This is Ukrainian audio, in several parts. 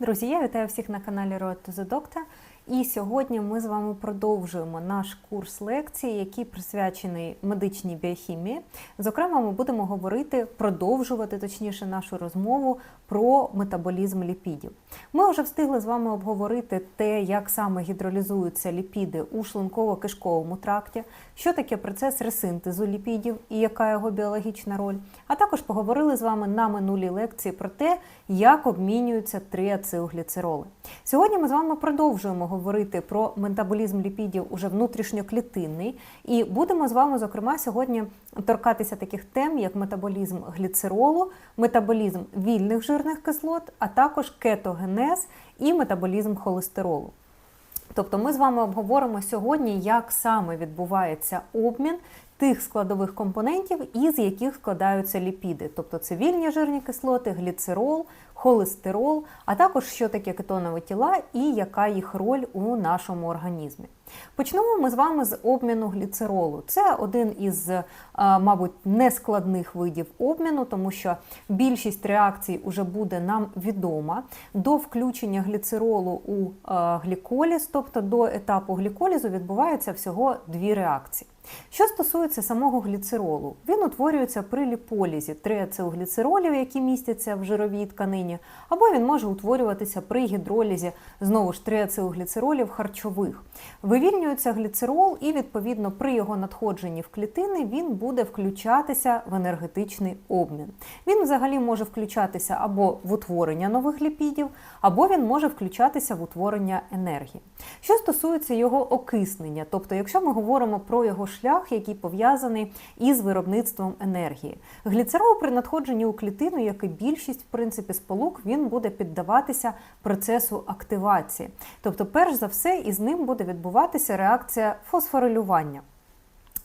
Друзі, я вітаю всіх на каналі Road to the Doctor. І сьогодні ми з вами продовжуємо наш курс лекцій, який присвячений медичній біохімії. Зокрема, ми будемо говорити, продовжувати точніше нашу розмову про метаболізм ліпідів. Ми вже встигли з вами обговорити те, як саме гідролізуються ліпіди у шлунково-кишковому тракті, що таке процес ресинтезу ліпідів і яка його біологічна роль. А також поговорили з вами на минулій лекції про те, як обмінюються триацилгліцероли. Сьогодні ми з вами продовжуємо говорити про метаболізм ліпідів уже внутрішньоклітинний, і будемо з вами, зокрема, сьогодні торкатися таких тем, як метаболізм гліцеролу, метаболізм вільних жирних кислот, а також кетогенез і метаболізм холестеролу. Тобто ми з вами обговоримо сьогодні, як саме відбувається обмін тих складових компонентів, із яких складаються ліпіди, тобто це вільні жирні кислоти, гліцерол, холестерол, а також що таке кетонові тіла і яка їх роль у нашому організмі. Почнемо ми з вами з обміну гліцеролу. Це один із, мабуть, нескладних видів обміну, тому що більшість реакцій вже буде нам відома. До включення гліцеролу у гліколіз, тобто до етапу гліколізу, відбувається всього дві реакції. Що стосується самого гліцеролу, він утворюється при ліполізі триацилгліцеролів, які містяться в жировій тканині, або він може утворюватися при гідролізі знову ж триацилгліцеролів харчових. Вивільнюється гліцерол, і відповідно при його надходженні в клітини він буде включатися в енергетичний обмін. Він взагалі може включатися або в утворення нових ліпідів, або він може включатися в утворення енергії. Що стосується його окиснення, тобто, якщо ми говоримо про його шлях, який пов'язаний із виробництвом енергії. Гліцерол при надходженні у клітину, як і більшість в принципі сполук, він буде піддаватися процесу активації. Тобто, перш за все, із ним буде відбуватися реакція фосфорилювання.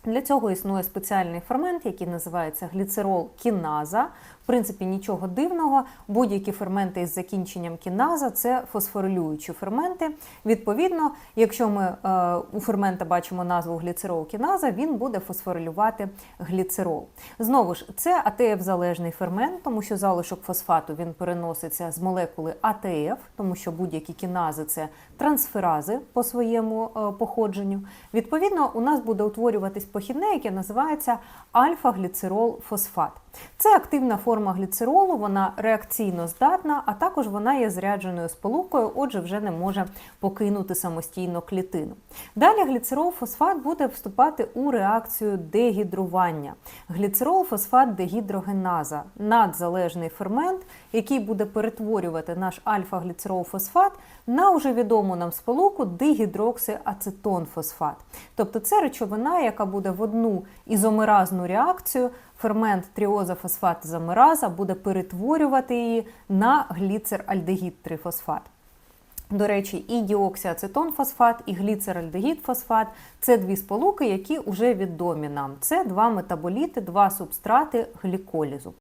Для цього існує спеціальний фермент, який називається гліцерол кіназа. В принципі, нічого дивного. Будь-які ферменти із закінченням кіназа це фосфорилюючі ферменти. Відповідно, якщо ми е, у фермента бачимо назву гліцерол кіназа, він буде фосфорилювати гліцерол. Знову ж, це АТФ-залежний фермент, тому що залишок фосфату він переноситься з молекули АТФ, тому що будь-які кінази це трансферази по своєму е, походженню. Відповідно, у нас буде утворюватись похідне, яке називається альфа-гліцерол фосфат. Це активна форма гліцеролу, вона реакційно здатна, а також вона є зрядженою сполукою, отже, вже не може покинути самостійно клітину. Далі гліцерол-фосфат буде вступати у реакцію дегідрування. Гліцерол-фосфат дегідрогеназа надзалежний фермент, який буде перетворювати наш альфа-гліцерол-фосфат на уже відому нам сполуку дигідроксиацетонфосфат. Тобто це речовина, яка буде в одну ізомеразну реакцію фермент тріозофосфат-замераза буде перетворювати її на гліцеральдегід-трифосфат. До речі, і діоксіацетонфосфат, і гліцеральдегідфосфат це дві сполуки, які вже відомі нам. Це два метаболіти, два субстрати гліколізу.